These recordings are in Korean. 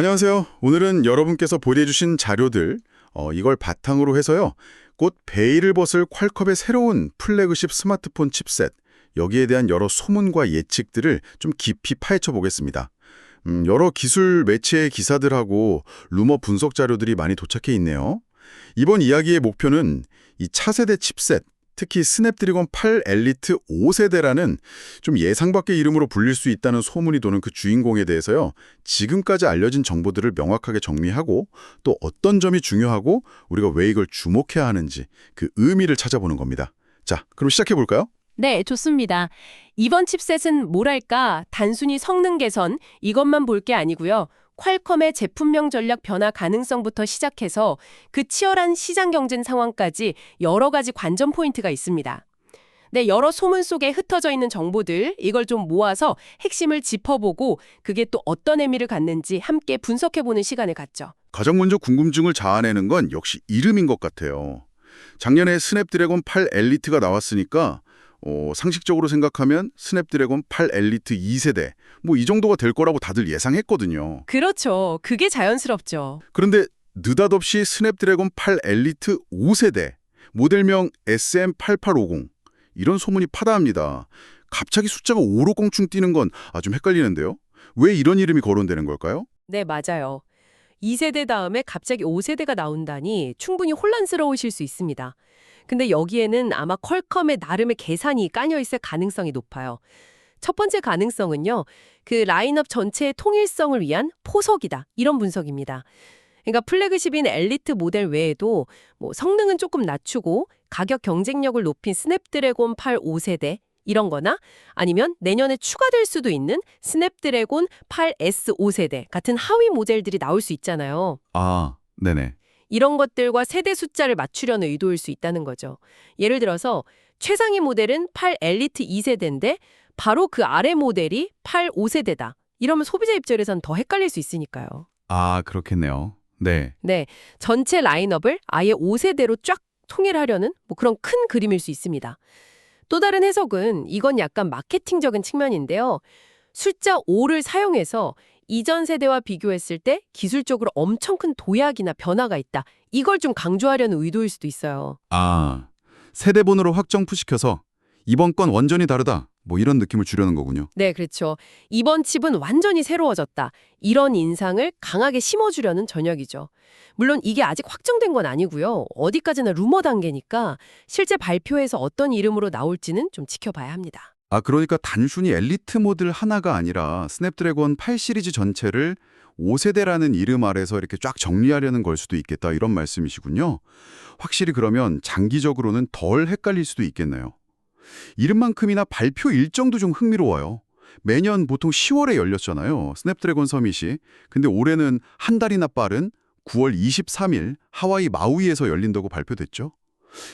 안녕하세요. 오늘은 여러분께서 보내주신 자료들, 어, 이걸 바탕으로 해서요. 곧 베일을 벗을 퀄컴의 새로운 플래그십 스마트폰 칩셋, 여기에 대한 여러 소문과 예측들을 좀 깊이 파헤쳐 보겠습니다. 음, 여러 기술 매체의 기사들하고 루머 분석 자료들이 많이 도착해 있네요. 이번 이야기의 목표는 이 차세대 칩셋, 특히 스냅드래곤 8 엘리트 5세대라는 좀 예상 밖의 이름으로 불릴 수 있다는 소문이 도는 그 주인공에 대해서요. 지금까지 알려진 정보들을 명확하게 정리하고 또 어떤 점이 중요하고 우리가 왜 이걸 주목해야 하는지 그 의미를 찾아보는 겁니다. 자, 그럼 시작해 볼까요? 네, 좋습니다. 이번 칩셋은 뭐랄까 단순히 성능 개선 이것만 볼 게 아니고요. 퀄컴의 제품명 전략 변화 가능성부터 시작해서 그 치열한 시장 경쟁 상황까지 여러 가지 관전 포인트가 있습니다. 네, 여러 소문 속에 흩어져 있는 정보들 이걸 좀 모아서 핵심을 짚어보고 그게 또 어떤 의미를 갖는지 함께 분석해보는 시간을 갖죠. 가장 먼저 궁금증을 자아내는 건 역시 이름인 것 같아요. 작년에 스냅드래곤 8 엘리트가 나왔으니까 어, 상식적으로 생각하면 스냅드래곤 8 엘리트 2세대 뭐 이 정도가 될 거라고 다들 예상했거든요. 그렇죠. 그게 자연스럽죠. 그런데 느닷없이 스냅드래곤 8 엘리트 5세대 모델명 SM8850 이런 소문이 파다합니다. 갑자기 숫자가 5로 껑충 뛰는 건 아 좀 헷갈리는데요. 왜 이런 이름이 거론되는 걸까요? 네, 맞아요. 2세대 다음에 갑자기 5세대가 나온다니 충분히 혼란스러우실 수 있습니다. 근데 여기에는 아마 퀄컴의 나름의 계산이 깔려 있을 가능성이 높아요. 첫 번째 가능성은요. 그 라인업 전체의 통일성을 위한 포석이다. 이런 분석입니다. 그러니까 플래그십인 엘리트 모델 외에도 뭐 성능은 조금 낮추고 가격 경쟁력을 높인 스냅드래곤 8 5세대 이런 거나 아니면 내년에 추가될 수도 있는 스냅드래곤 8S 5세대 같은 하위 모델들이 나올 수 있잖아요. 아, 네네. 이런 것들과 세대 숫자를 맞추려는 의도일 수 있다는 거죠. 예를 들어서 최상위 모델은 8 엘리트 2세대인데 바로 그 아래 모델이 8 5세대다. 이러면 소비자 입장에선 더 헷갈릴 수 있으니까요. 아, 그렇겠네요. 네. 네, 전체 라인업을 아예 5세대로 쫙 통일하려는 뭐 그런 큰 그림일 수 있습니다. 또 다른 해석은 이건 약간 마케팅적인 측면인데요. 숫자 5를 사용해서 이전 세대와 비교했을 때 기술적으로 엄청 큰 도약이나 변화가 있다. 이걸 좀 강조하려는 의도일 수도 있어요. 아, 세대번호로 확정 푸시켜서 이번 건 완전히 다르다. 뭐 이런 느낌을 주려는 거군요. 네, 그렇죠. 이번 칩은 완전히 새로워졌다. 이런 인상을 강하게 심어주려는 전략이죠. 물론 이게 아직 확정된 건 아니고요. 어디까지나 루머 단계니까 실제 발표에서 어떤 이름으로 나올지는 좀 지켜봐야 합니다. 아, 그러니까 단순히 엘리트 모델 하나가 아니라 스냅드래곤 8 시리즈 전체를 5세대라는 이름 아래서 이렇게 쫙 정리하려는 걸 수도 있겠다 이런 말씀이시군요. 확실히 그러면 장기적으로는 덜 헷갈릴 수도 있겠네요. 이름만큼이나 발표 일정도 좀 흥미로워요. 매년 보통 10월에 열렸잖아요. 스냅드래곤 서밋이. 근데 올해는 한 달이나 빠른 9월 23일 하와이 마우이에서 열린다고 발표됐죠.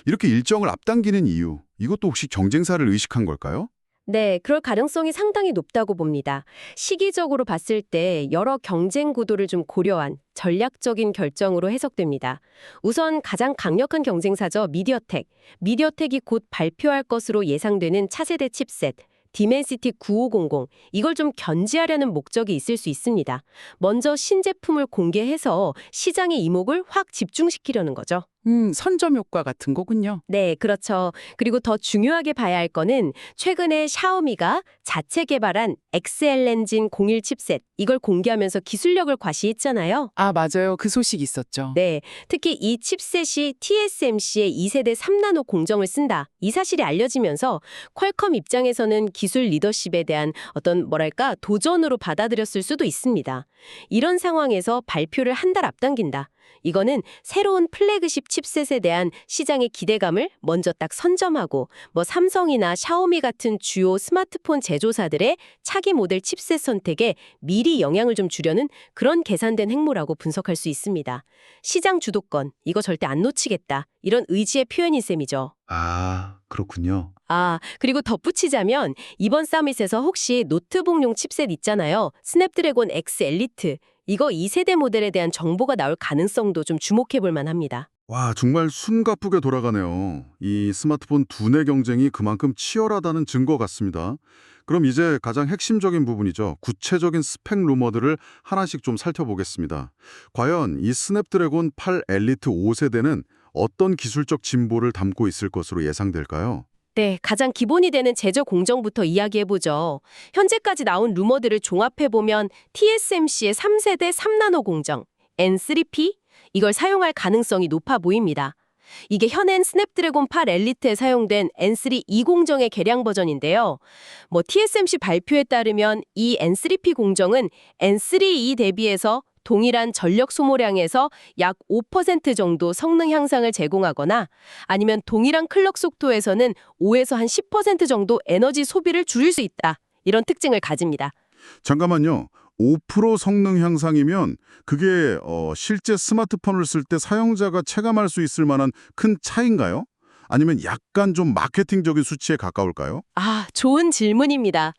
이렇게 일정을 앞당기는 이유, 이것도 혹시 경쟁사를 의식한 걸까요? 네, 그럴 가능성이 상당히 높다고 봅니다. 시기적으로 봤을 때 여러 경쟁 구도를 좀 고려한 전략적인 결정으로 해석됩니다. 우선 가장 강력한 경쟁사죠, 미디어텍. 미디어텍이 곧 발표할 것으로 예상되는 차세대 칩셋, 디멘시티 9500, 이걸 좀 견지하려는 목적이 있을 수 있습니다. 먼저 신제품을 공개해서 시장의 이목을 확 집중시키려는 거죠. 음, 선점 효과 같은 거군요. 네, 그렇죠. 그리고 더 중요하게 봐야 할 거는 최근에 샤오미가 자체 개발한 XL 엔진 01 칩셋 이걸 공개하면서 기술력을 과시했잖아요. 아, 맞아요. 그 소식 있었죠. 네, 특히 이 칩셋이 TSMC의 2세대 3나노 공정을 쓴다. 이 사실이 알려지면서 퀄컴 입장에서는 기술 리더십에 대한 어떤 뭐랄까 도전으로 받아들였을 수도 있습니다. 이런 상황에서 발표를 한 달 앞당긴다. 이거는 새로운 플래그십 칩셋에 대한 시장의 기대감을 먼저 딱 선점하고 뭐 삼성이나 샤오미 같은 주요 스마트폰 제조사들의 차기 모델 칩셋 선택에 미리 영향을 좀 주려는 그런 계산된 행보라고 분석할 수 있습니다. 시장 주도권 이거 절대 안 놓치겠다. 이런 의지의 표현인 셈이죠. 아, 그렇군요. 아, 그리고 덧붙이자면 이번 서밋에서 혹시 노트북용 칩셋 있잖아요. 스냅드래곤 X 엘리트. 이거 2세대 모델에 대한 정보가 나올 가능성도 좀 주목해 볼 만합니다. 와, 정말 숨가쁘게 돌아가네요. 이 스마트폰 두뇌 경쟁이 그만큼 치열하다는 증거 같습니다. 그럼 이제 가장 핵심적인 부분이죠. 구체적인 스펙 루머들을 하나씩 좀 살펴보겠습니다. 과연 이 스냅드래곤 8 엘리트 5세대는 어떤 기술적 진보를 담고 있을 것으로 예상될까요? 네, 가장 기본이 되는 제조 공정부터 이야기해보죠. 현재까지 나온 루머들을 종합해보면 TSMC의 3세대 3나노 공정, N3P, 이걸 사용할 가능성이 높아 보입니다. 이게 현행 스냅드래곤 8 엘리트에 사용된 N3 2 공정의 개량 버전인데요. 뭐 TSMC 발표에 따르면 이 N3P 공정은 N3E 대비해서 동일한 전력 소모량에서 약 5% 정도 성능 향상을 제공하거나 아니면 동일한 클럭 속도에서는 5에서 한 10% 정도 에너지 소비를 줄일 수 있다. 이런 특징을 가집니다. 잠깐만요. 5% 성능 향상이면 그게 어, 실제 스마트폰을 쓸 때 사용자가 체감할 수 있을 만한 큰 차이인가요? 아니면 약간 좀 마케팅적인 수치에 가까울까요? 아, 좋은 질문입니다.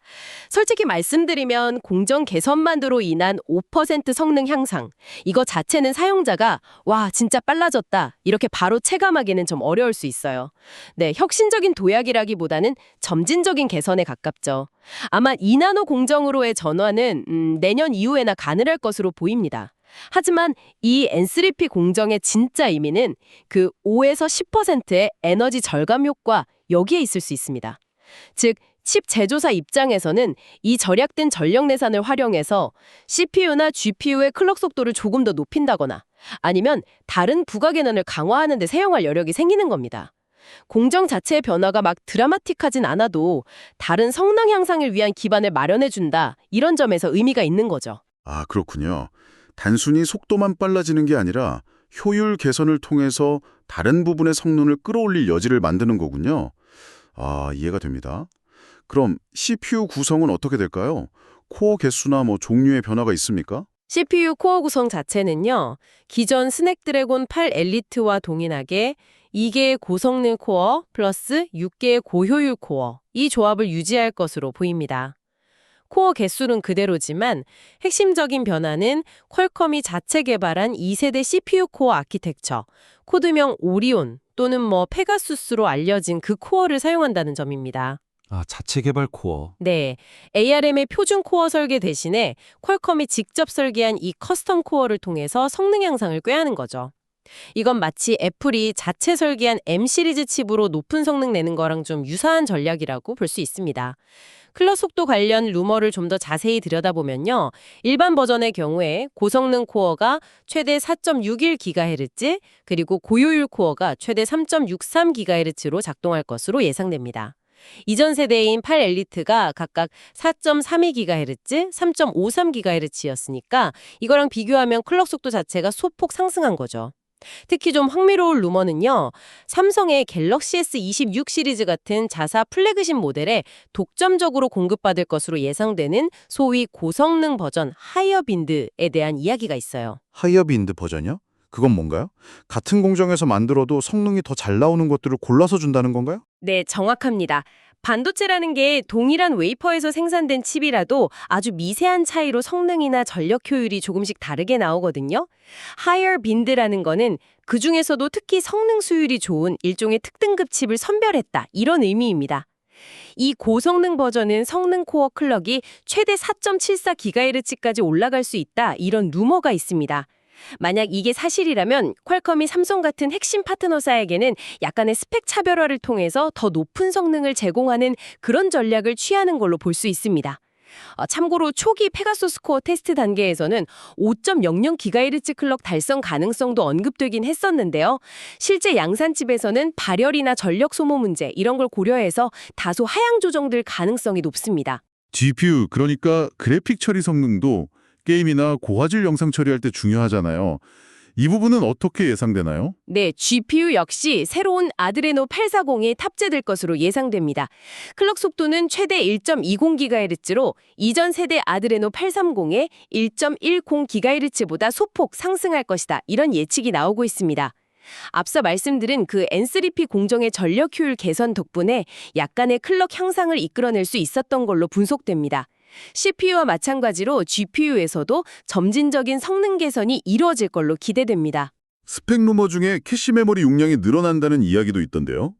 솔직히 말씀드리면 공정 개선만으로 인한 5% 성능 향상, 이거 자체는 사용자가 와, 진짜 빨라졌다. 이렇게 바로 체감하기는 좀 어려울 수 있어요. 네, 혁신적인 도약이라기보다는 점진적인 개선에 가깝죠. 아마 2나노 공정으로의 전환은 음, 내년 이후에나 가능할 것으로 보입니다. 하지만 이 N3P 공정의 진짜 의미는 그 5에서 10%의 에너지 절감 효과 여기에 있을 수 있습니다. 즉, 칩 제조사 입장에서는 이 절약된 전력 내산을 활용해서 CPU나 GPU의 클럭 속도를 조금 더 높인다거나 아니면 다른 부가 계난을 강화하는 데 사용할 여력이 생기는 겁니다. 공정 자체의 변화가 막 드라마틱하진 않아도 다른 성능 향상을 위한 기반을 마련해준다. 이런 점에서 의미가 있는 거죠. 아, 그렇군요. 단순히 속도만 빨라지는 게 아니라 효율 개선을 통해서 다른 부분의 성능을 끌어올릴 여지를 만드는 거군요. 아, 이해가 됩니다. 그럼 CPU 구성은 어떻게 될까요? 코어 개수나 뭐 종류의 변화가 있습니까? CPU 코어 구성 자체는요, 기존 스낵드래곤 8 엘리트와 동일하게 2개의 고성능 코어 플러스 6개의 고효율 코어, 이 조합을 유지할 것으로 보입니다. 코어 개수는 그대로지만 핵심적인 변화는 퀄컴이 자체 개발한 2세대 CPU 코어 아키텍처, 코드명 오리온 또는 뭐 페가수스로 알려진 그 코어를 사용한다는 점입니다. 아, 자체 개발 코어. 네, ARM의 표준 코어 설계 대신에 퀄컴이 직접 설계한 이 커스텀 코어를 통해서 성능 향상을 꾀하는 거죠. 이건 마치 애플이 자체 설계한 M 시리즈 칩으로 높은 성능 내는 거랑 좀 유사한 전략이라고 볼 수 있습니다. 클럭 속도 관련 루머를 좀 더 자세히 들여다보면요. 일반 버전의 경우에 고성능 코어가 최대 4.61GHz, 그리고 고효율 코어가 최대 3.63GHz로 작동할 것으로 예상됩니다. 이전 세대인 8 엘리트가 각각 4.32GHz, 3.53GHz였으니까 이거랑 비교하면 클럭 속도 자체가 소폭 상승한 거죠. 특히 좀 흥미로운 루머는요. 삼성의 갤럭시 S26 시리즈 같은 자사 플래그십 모델에 독점적으로 공급받을 것으로 예상되는 소위 고성능 버전 하이어빈드에 대한 이야기가 있어요. 하이어빈드 버전이요? 그건 뭔가요? 같은 공정에서 만들어도 성능이 더 잘 나오는 것들을 골라서 준다는 건가요? 네, 정확합니다. 반도체라는 게 동일한 웨이퍼에서 생산된 칩이라도 아주 미세한 차이로 성능이나 전력 효율이 조금씩 다르게 나오거든요. higher bind라는 거는 그 중에서도 특히 성능 수율이 좋은 일종의 특등급 칩을 선별했다. 이런 의미입니다. 이 고성능 버전은 성능 코어 클럭이 최대 4.74GHz까지 올라갈 수 있다. 이런 루머가 있습니다. 만약 이게 사실이라면 퀄컴이 삼성 같은 핵심 파트너사에게는 약간의 스펙 차별화를 통해서 더 높은 성능을 제공하는 그런 전략을 취하는 걸로 볼 수 있습니다. 어, 참고로 초기 페가소스 코어 테스트 단계에서는 5.00GHz 클럭 달성 가능성도 언급되긴 했었는데요. 실제 양산칩에서는 발열이나 전력 소모 문제 이런 걸 고려해서 다소 하향 조정될 가능성이 높습니다. GPU, 그러니까 그래픽 처리 성능도 게임이나 고화질 영상 처리할 때 중요하잖아요. 이 부분은 어떻게 예상되나요? 네, GPU 역시 새로운 아드레노 840이 탑재될 것으로 예상됩니다. 클럭 속도는 최대 1.20GHz로 이전 세대 아드레노 830의 1.10GHz보다 소폭 상승할 것이다. 이런 예측이 나오고 있습니다. 앞서 말씀드린 그 N3P 공정의 전력 효율 개선 덕분에 약간의 클럭 향상을 이끌어낼 수 있었던 걸로 분석됩니다. CPU와 마찬가지로 GPU에서도 점진적인 성능 개선이 이루어질 걸로 기대됩니다. 스펙 루머 중에 캐시 메모리 용량이 늘어난다는 이야기도 있던데요.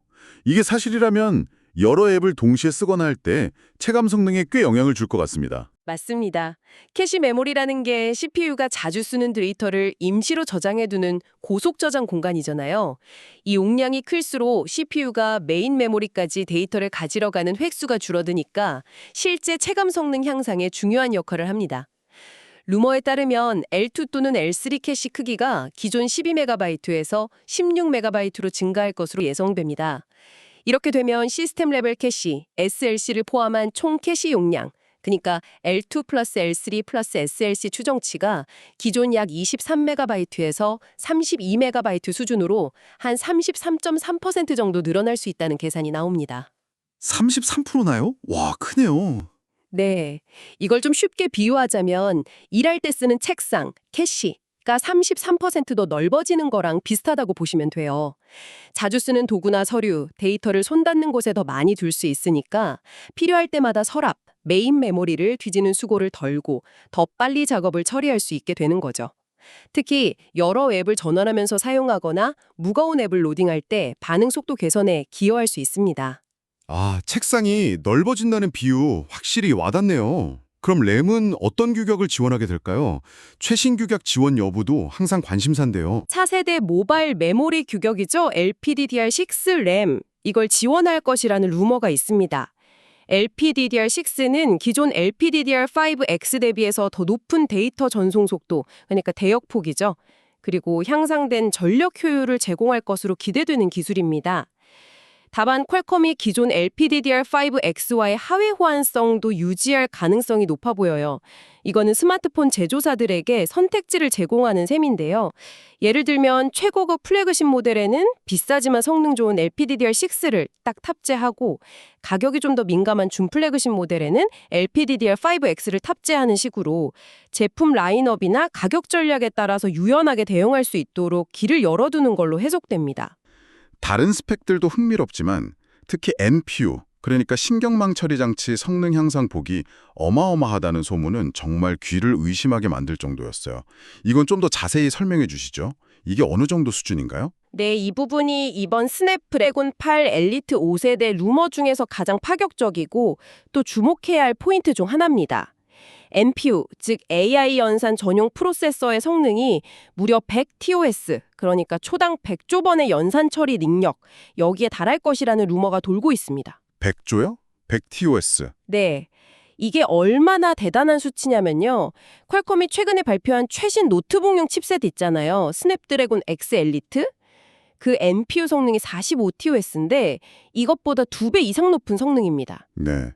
이게 사실이라면 여러 앱을 동시에 쓰거나 할 때 체감 성능에 꽤 영향을 줄 것 같습니다. 맞습니다. 캐시 메모리라는 게 CPU가 자주 쓰는 데이터를 임시로 저장해두는 고속 저장 공간이잖아요. 이 용량이 클수록 CPU가 메인 메모리까지 데이터를 가지러 가는 획수가 줄어드니까 실제 체감 성능 향상에 중요한 역할을 합니다. 루머에 따르면 L2 또는 L3 캐시 크기가 기존 12MB에서 16MB로 증가할 것으로 예상됩니다. 이렇게 되면 시스템 레벨 캐시, SLC를 포함한 총 캐시 용량, 그러니까 L2 플러스 L3 플러스 SLC 추정치가 기존 약 23MB에서 32MB 수준으로 한 33.3% 정도 늘어날 수 있다는 계산이 나옵니다. 33%나요? 와, 크네요. 네. 이걸 좀 쉽게 비유하자면 일할 때 쓰는 책상, 캐시가 33%더 넓어지는 거랑 비슷하다고 보시면 돼요. 자주 쓰는 도구나 서류, 데이터를 손 닿는 곳에 더 많이 둘 수 있으니까 필요할 때마다 서랍, 메인 메모리를 뒤지는 수고를 덜고 더 빨리 작업을 처리할 수 있게 되는 거죠. 특히 여러 앱을 전환하면서 사용하거나 무거운 앱을 로딩할 때 반응 속도 개선에 기여할 수 있습니다. 아, 책상이 넓어진다는 비유 확실히 와닿네요. 그럼 램은 어떤 규격을 지원하게 될까요? 최신 규격 지원 여부도 항상 관심사인데요. 차세대 모바일 메모리 규격이죠. LPDDR6 램. 이걸 지원할 것이라는 루머가 있습니다. LPDDR6는 기존 LPDDR5X 대비해서 더 높은 데이터 전송 속도, 그러니까 대역폭이죠. 그리고 향상된 전력 효율을 제공할 것으로 기대되는 기술입니다. 다만 퀄컴이 기존 LPDDR5X와의 하위 호환성도 유지할 가능성이 높아 보여요. 이거는 스마트폰 제조사들에게 선택지를 제공하는 셈인데요. 예를 들면 최고급 플래그십 모델에는 비싸지만 성능 좋은 LPDDR6를 딱 탑재하고 가격이 좀 더 민감한 준 플래그십 모델에는 LPDDR5X를 탑재하는 식으로 제품 라인업이나 가격 전략에 따라서 유연하게 대응할 수 있도록 길을 열어두는 걸로 해석됩니다. 다른 스펙들도 흥미롭지만 특히 NPU, 그러니까 신경망 처리 장치 성능 향상 폭이 어마어마하다는 소문은 정말 귀를 의심하게 만들 정도였어요. 이건 좀 더 자세히 설명해 주시죠. 이게 어느 정도 수준인가요? 네, 이 부분이 이번 스냅드래곤 8 엘리트 5세대 루머 중에서 가장 파격적이고 또 주목해야 할 포인트 중 하나입니다. NPU, 즉 AI 연산 전용 프로세서의 성능이 무려 100TOS, 그러니까 초당 100조 번의 연산 처리 능력, 여기에 달할 것이라는 루머가 돌고 있습니다. 100조요? 100TOS. 네. 이게 얼마나 대단한 수치냐면요. 퀄컴이 최근에 발표한 최신 노트북용 칩셋 있잖아요. 스냅드래곤 X 엘리트. 그 NPU 성능이 45TOS인데 이것보다 두 배 이상 높은 성능입니다. 네.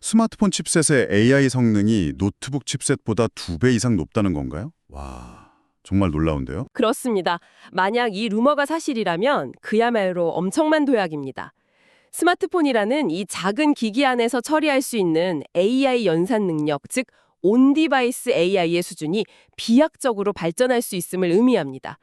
스마트폰 칩셋의 AI 성능이 노트북 칩셋보다 두 배 이상 높다는 건가요? 와, 정말 놀라운데요? 그렇습니다. 만약 이 루머가 사실이라면 그야말로 엄청난 도약입니다. 스마트폰이라는 이 작은 기기 안에서 처리할 수 있는 AI 연산 능력, 즉 온디바이스 AI의 수준이 비약적으로 발전할 수 있음을 의미합니다.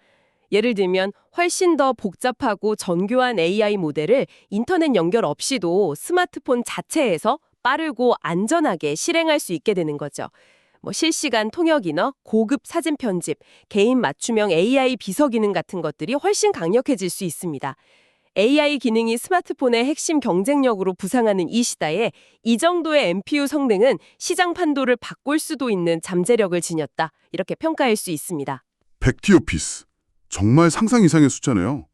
예를 들면 훨씬 더 복잡하고 정교한 AI 모델을 인터넷 연결 없이도 스마트폰 자체에서 빠르고 안전하게 실행할 수 있게 되는 거죠. 뭐 실시간 통역 인어, 고급 사진 편집, 개인 맞춤형 AI 비서 기능 같은 것들이 훨씬 강력해질 수 있습니다. AI 기능이 스마트폰의 핵심 경쟁력으로 부상하는 이 시대에 이 정도의 NPU 성능은 시장 판도를 바꿀 수도 있는 잠재력을 지녔다. 이렇게 평가할 수 있습니다. 100TOPS. 정말 상상 이상의 숫자네요.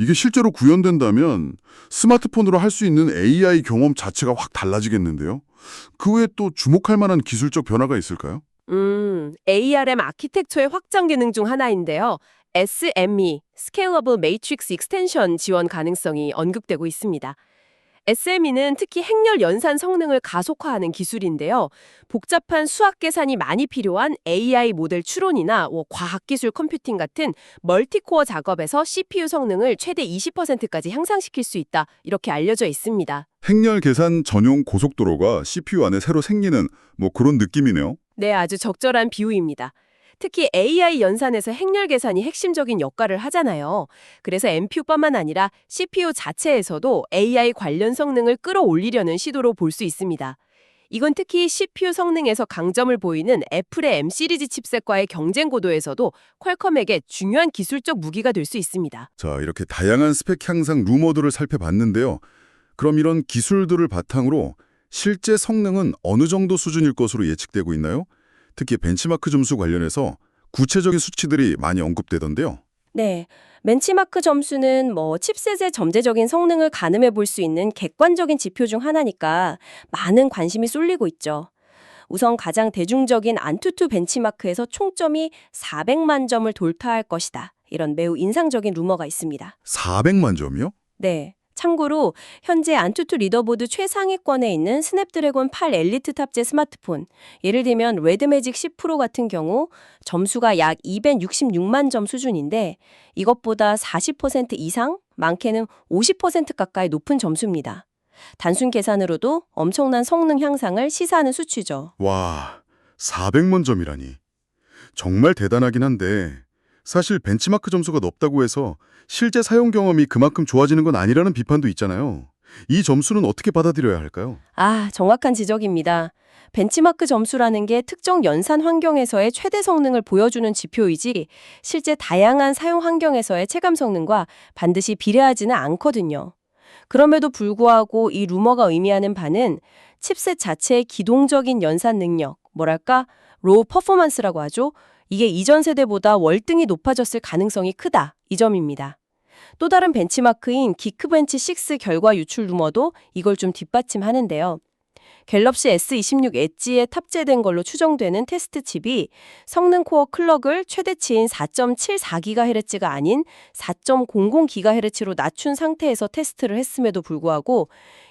이게 실제로 구현된다면 스마트폰으로 할 수 있는 AI 경험 자체가 확 달라지겠는데요. 그 외에 또 주목할 만한 기술적 변화가 있을까요? 음, ARM 아키텍처의 확장 기능 중 하나인데요. SME, Scalable Matrix Extension 지원 가능성이 언급되고 있습니다. SME는 특히 행렬 연산 성능을 가속화하는 기술인데요. 복잡한 수학 계산이 많이 필요한 AI 모델 추론이나 뭐 과학기술 컴퓨팅 같은 멀티코어 작업에서 CPU 성능을 최대 20%까지 향상시킬 수 있다. 이렇게 알려져 있습니다. 행렬 계산 전용 고속도로가 CPU 안에 새로 생기는 뭐 그런 느낌이네요. 네, 아주 적절한 비유입니다. 특히 AI 연산에서 행렬 계산이 핵심적인 역할을 하잖아요. 그래서 NPU뿐만 아니라 CPU 자체에서도 AI 관련 성능을 끌어올리려는 시도로 볼 수 있습니다. 이건 특히 CPU 성능에서 강점을 보이는 애플의 M 시리즈 칩셋과의 경쟁 고도에서도 퀄컴에게 중요한 기술적 무기가 될 수 있습니다. 자, 이렇게 다양한 스펙 향상 루머들을 살펴봤는데요. 그럼 이런 기술들을 바탕으로 실제 성능은 어느 정도 수준일 것으로 예측되고 있나요? 특히 벤치마크 점수 관련해서 구체적인 수치들이 많이 언급되던데요. 네. 벤치마크 점수는 뭐 칩셋의 점재적인 성능을 가늠해 볼 수 있는 객관적인 지표 중 하나니까 많은 관심이 쏠리고 있죠. 우선 가장 대중적인 안투투 벤치마크에서 총점이 400만 점을 돌파할 것이다. 이런 매우 인상적인 루머가 있습니다. 400만 점이요? 네. 참고로 현재 안투투 리더보드 최상위권에 있는 스냅드래곤 8 엘리트 탑재 스마트폰, 예를 들면 레드매직 10 프로 같은 경우 점수가 약 266만 점 수준인데 이것보다 40% 이상, 많게는 50% 가까이 높은 점수입니다. 단순 계산으로도 엄청난 성능 향상을 시사하는 수치죠. 와, 400만 점이라니. 정말 대단하긴 한데 사실 벤치마크 점수가 높다고 해서 실제 사용 경험이 그만큼 좋아지는 건 아니라는 비판도 있잖아요. 이 점수는 어떻게 받아들여야 할까요? 아, 정확한 지적입니다. 벤치마크 점수라는 게 특정 연산 환경에서의 최대 성능을 보여주는 지표이지 실제 다양한 사용 환경에서의 체감 성능과 반드시 비례하지는 않거든요. 그럼에도 불구하고 이 루머가 의미하는 바는 칩셋 자체의 기동적인 연산 능력, 뭐랄까, 로우 퍼포먼스라고 하죠. 이게 이전 세대보다 월등히 높아졌을 가능성이 크다. 이 점입니다. 또 다른 벤치마크인 기크벤치 6 결과 유출 루머도 이걸 좀 뒷받침하는데요. 갤럭시 S26 엣지에 탑재된 걸로 추정되는 테스트 칩이 성능 코어 클럭을 최대치인 4.74GHz가 아닌 4.00GHz로 낮춘 상태에서 테스트를 했음에도 불구하고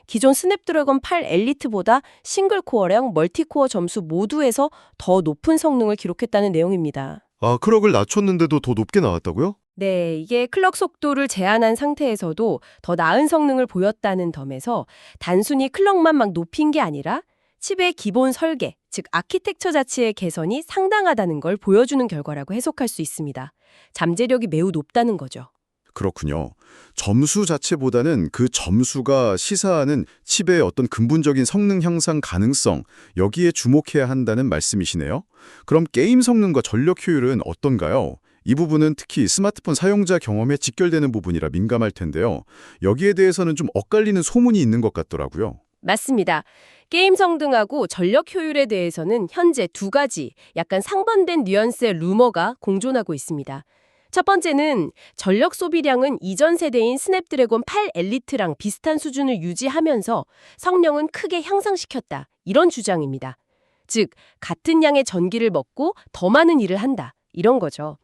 기존 스냅드래곤 8 엘리트보다 싱글 코어랑 멀티 코어 점수 모두에서 더 높은 성능을 기록했다는 내용입니다. 아, 클럭을 낮췄는데도 더 높게 나왔다고요? 네, 이게 클럭 속도를 제한한 상태에서도 더 나은 성능을 보였다는 점에서 단순히 클럭만 막 높인 게 아니라 칩의 기본 설계, 즉 아키텍처 자체의 개선이 상당하다는 걸 보여주는 결과라고 해석할 수 있습니다. 잠재력이 매우 높다는 거죠. 그렇군요. 점수 자체보다는 그 점수가 시사하는 칩의 어떤 근본적인 성능 향상 가능성, 여기에 주목해야 한다는 말씀이시네요. 그럼 게임 성능과 전력 효율은 어떤가요? 이 부분은 특히 스마트폰 사용자 경험에 직결되는 부분이라 민감할 텐데요. 여기에 대해서는 좀 엇갈리는 소문이 있는 것 같더라고요. 맞습니다. 게임 성능하고 전력 효율에 대해서는 현재 두 가지 약간 상반된 뉘앙스의 루머가 공존하고 있습니다. 첫 번째는 전력 소비량은 이전 세대인 스냅드래곤 8 엘리트랑 비슷한 수준을 유지하면서 성능은 크게 향상시켰다. 이런 주장입니다. 즉, 같은 양의 전기를 먹고 더 많은 일을 한다. 이런 거죠.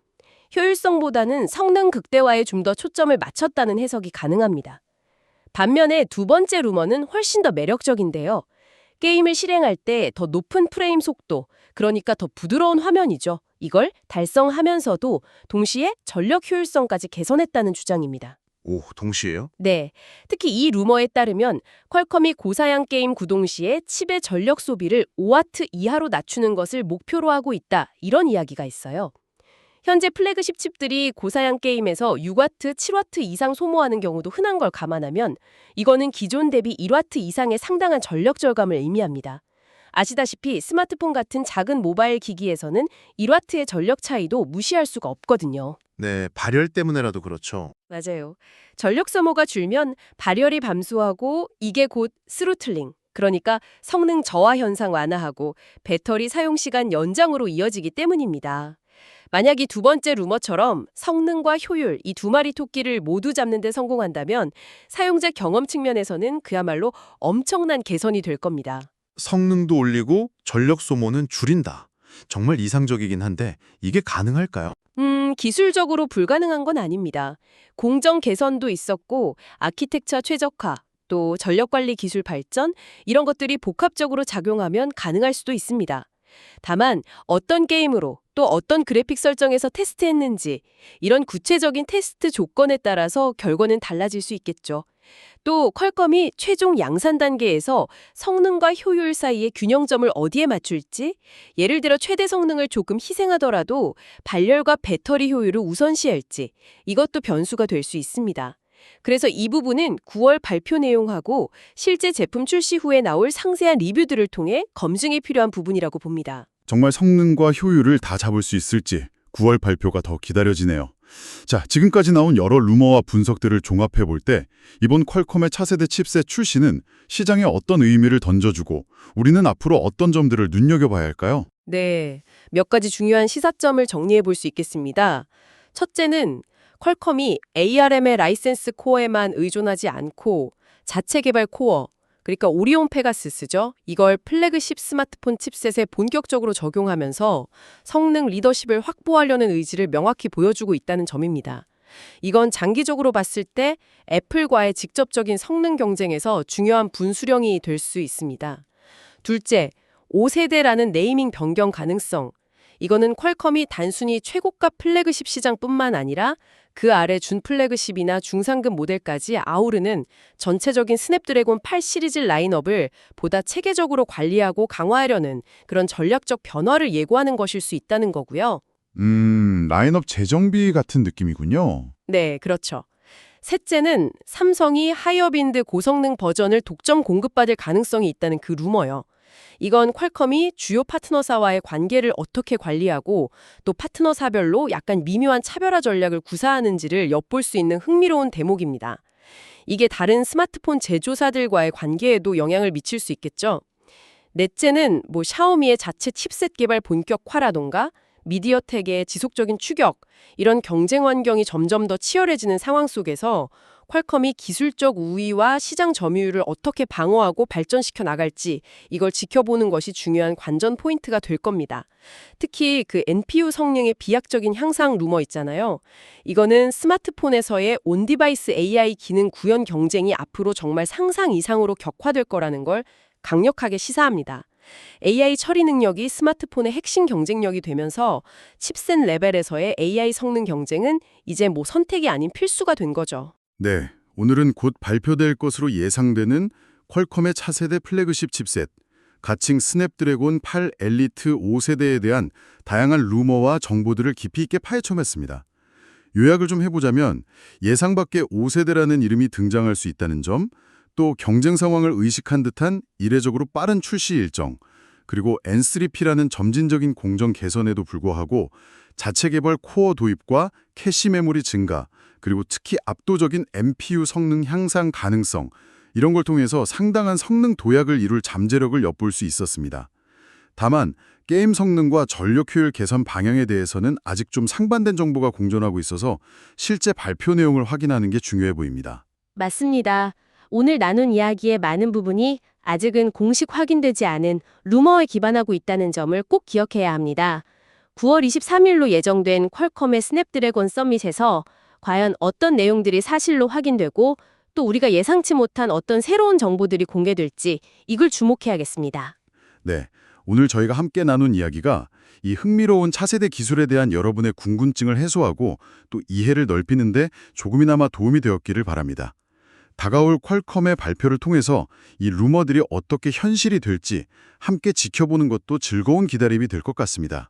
효율성보다는 성능 극대화에 좀 더 초점을 맞췄다는 해석이 가능합니다. 반면에 두 번째 루머는 훨씬 더 매력적인데요. 게임을 실행할 때 더 높은 프레임 속도, 그러니까 더 부드러운 화면이죠. 이걸 달성하면서도 동시에 전력 효율성까지 개선했다는 주장입니다. 오, 동시에요? 네. 특히 이 루머에 따르면 퀄컴이 고사양 게임 구동 시에 칩의 전력 소비를 5와트 이하로 낮추는 것을 목표로 하고 있다. 이런 이야기가 있어요. 현재 플래그십 칩들이 고사양 게임에서 6와트, 7와트 이상 소모하는 경우도 흔한 걸 감안하면 이거는 기존 대비 1와트 이상의 상당한 전력 절감을 의미합니다. 아시다시피 스마트폰 같은 작은 모바일 기기에서는 1와트의 전력 차이도 무시할 수가 없거든요. 네, 발열 때문에라도 그렇죠. 맞아요. 전력 소모가 줄면 발열이 감소하고 이게 곧 스루틀링, 그러니까 성능 저하 현상 완화하고 배터리 사용 시간 연장으로 이어지기 때문입니다. 만약 이 두 번째 루머처럼 성능과 효율 이 두 마리 토끼를 모두 잡는 데 성공한다면 사용자 경험 측면에서는 그야말로 엄청난 개선이 될 겁니다. 성능도 올리고 전력 소모는 줄인다. 정말 이상적이긴 한데 이게 가능할까요? 음, 기술적으로 불가능한 건 아닙니다. 공정 개선도 있었고 아키텍처 최적화, 또 전력 관리 기술 발전 이런 것들이 복합적으로 작용하면 가능할 수도 있습니다. 다만 어떤 게임으로 또 어떤 그래픽 설정에서 테스트했는지 이런 구체적인 테스트 조건에 따라서 결과는 달라질 수 있겠죠. 또 퀄컴이 최종 양산 단계에서 성능과 효율 사이의 균형점을 어디에 맞출지 예를 들어 최대 성능을 조금 희생하더라도 발열과 배터리 효율을 우선시할지 이것도 변수가 될 수 있습니다. 그래서 이 부분은 9월 발표 내용하고 실제 제품 출시 후에 나올 상세한 리뷰들을 통해 검증이 필요한 부분이라고 봅니다. 정말 성능과 효율을 다 잡을 수 있을지 9월 발표가 더 기다려지네요. 자, 지금까지 나온 여러 루머와 분석들을 종합해 볼 때 이번 퀄컴의 차세대 칩셋 출시는 시장에 어떤 의미를 던져주고 우리는 앞으로 어떤 점들을 눈여겨봐야 할까요? 네, 몇 가지 중요한 시사점을 정리해 볼 수 있겠습니다. 첫째는 퀄컴이 ARM의 라이센스 코어에만 의존하지 않고 자체 개발 코어, 그러니까 오리온 페가스스죠. 이걸 플래그십 스마트폰 칩셋에 본격적으로 적용하면서 성능 리더십을 확보하려는 의지를 명확히 보여주고 있다는 점입니다. 이건 장기적으로 봤을 때 애플과의 직접적인 성능 경쟁에서 중요한 분수령이 될 수 있습니다. 둘째, 5세대라는 네이밍 변경 가능성. 이거는 퀄컴이 단순히 최고가 플래그십 시장뿐만 아니라 그 아래 준 플래그십이나 중상급 모델까지 아우르는 전체적인 스냅드래곤 8 시리즈 라인업을 보다 체계적으로 관리하고 강화하려는 그런 전략적 변화를 예고하는 것일 수 있다는 거고요. 음, 라인업 재정비 같은 느낌이군요. 네, 그렇죠. 셋째는 삼성이 하이어빈드 고성능 버전을 독점 공급받을 가능성이 있다는 그 루머요. 이건 퀄컴이 주요 파트너사와의 관계를 어떻게 관리하고 또 파트너사별로 약간 미묘한 차별화 전략을 구사하는지를 엿볼 수 있는 흥미로운 대목입니다. 이게 다른 스마트폰 제조사들과의 관계에도 영향을 미칠 수 있겠죠. 넷째는 뭐 샤오미의 자체 칩셋 개발 본격화라던가 미디어텍의 지속적인 추격, 이런 경쟁 환경이 점점 더 치열해지는 상황 속에서 퀄컴이 기술적 우위와 시장 점유율을 어떻게 방어하고 발전시켜 나갈지 이걸 지켜보는 것이 중요한 관전 포인트가 될 겁니다. 특히 그 NPU 성능의 비약적인 향상 루머 있잖아요. 이거는 스마트폰에서의 온디바이스 AI 기능 구현 경쟁이 앞으로 정말 상상 이상으로 격화될 거라는 걸 강력하게 시사합니다. AI 처리 능력이 스마트폰의 핵심 경쟁력이 되면서 칩셋 레벨에서의 AI 성능 경쟁은 이제 뭐 선택이 아닌 필수가 된 거죠. 네, 오늘은 곧 발표될 것으로 예상되는 퀄컴의 차세대 플래그십 칩셋, 가칭 스냅드래곤 8 엘리트 5세대에 대한 다양한 루머와 정보들을 깊이 있게 파헤쳐냈습니다. 요약을 좀 해보자면 예상 밖의 5세대라는 이름이 등장할 수 있다는 점, 또 경쟁 상황을 의식한 듯한 이례적으로 빠른 출시 일정, 그리고 N3P라는 점진적인 공정 개선에도 불구하고 자체 개발 코어 도입과 캐시 메모리 증가, 그리고 특히 압도적인 MPU 성능 향상 가능성, 이런 걸 통해서 상당한 성능 도약을 이룰 잠재력을 엿볼 수 있었습니다. 다만 게임 성능과 전력 효율 개선 방향에 대해서는 아직 좀 상반된 정보가 공존하고 있어서 실제 발표 내용을 확인하는 게 중요해 보입니다. 맞습니다. 오늘 나눈 이야기의 많은 부분이 아직은 공식 확인되지 않은 루머에 기반하고 있다는 점을 꼭 기억해야 합니다. 9월 23일로 예정된 퀄컴의 스냅드래곤 서밋에서 과연 어떤 내용들이 사실로 확인되고 또 우리가 예상치 못한 어떤 새로운 정보들이 공개될지 이걸 주목해야겠습니다. 네, 오늘 저희가 함께 나눈 이야기가 이 흥미로운 차세대 기술에 대한 여러분의 궁금증을 해소하고 또 이해를 넓히는데 조금이나마 도움이 되었기를 바랍니다. 다가올 퀄컴의 발표를 통해서 이 루머들이 어떻게 현실이 될지 함께 지켜보는 것도 즐거운 기다림이 될 것 같습니다.